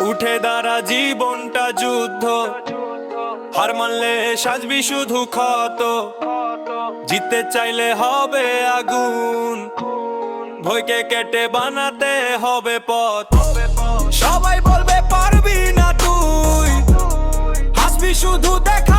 উঠে দাঁড়া, জীবনটা যুদ্ধ। হার মানলে সাজবি শুধু ক্ষত। জিততে চাইলে হবে আগুন। ভয়কে কেটে বানাতে হবে পথ। সবাই বলবে পারবি না তুই। হাসবি শুধু দেখাবি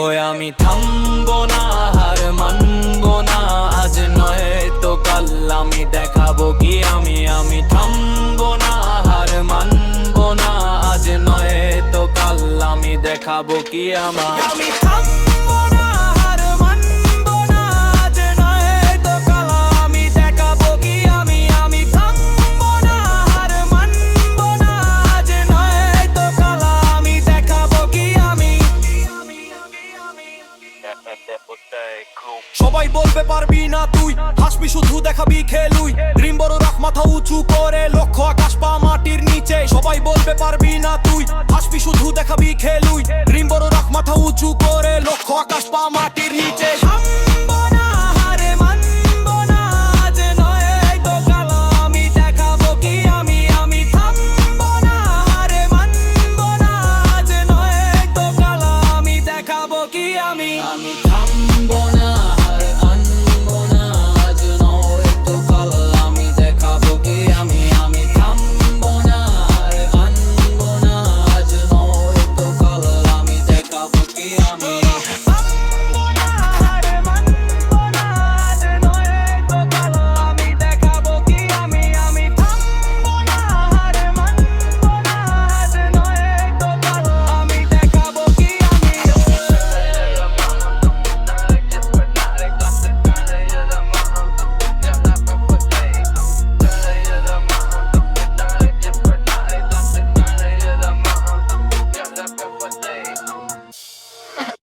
ওই আমি থামবো না, হার মানবো না, আজ নয় তো কাল আমি দেখাবো কি আমি। আমি থামবো না, হার মানবো না, আজ নয় তো কাল আমি দেখাবো কি আমার। আমি থামবো সবাই বলবে পারবি না তুই। হাসবি শুধু দেখাবি খেলুই। ড্রিম বড় রাখ, মাথা উঁচু করে লক্ষ্য আকাশ পা মাটির নিচে। সবাই বলবে পারবি না তুই। হাসবি শুধু দেখাবি খেলুই। ড্রিম বড় রাখ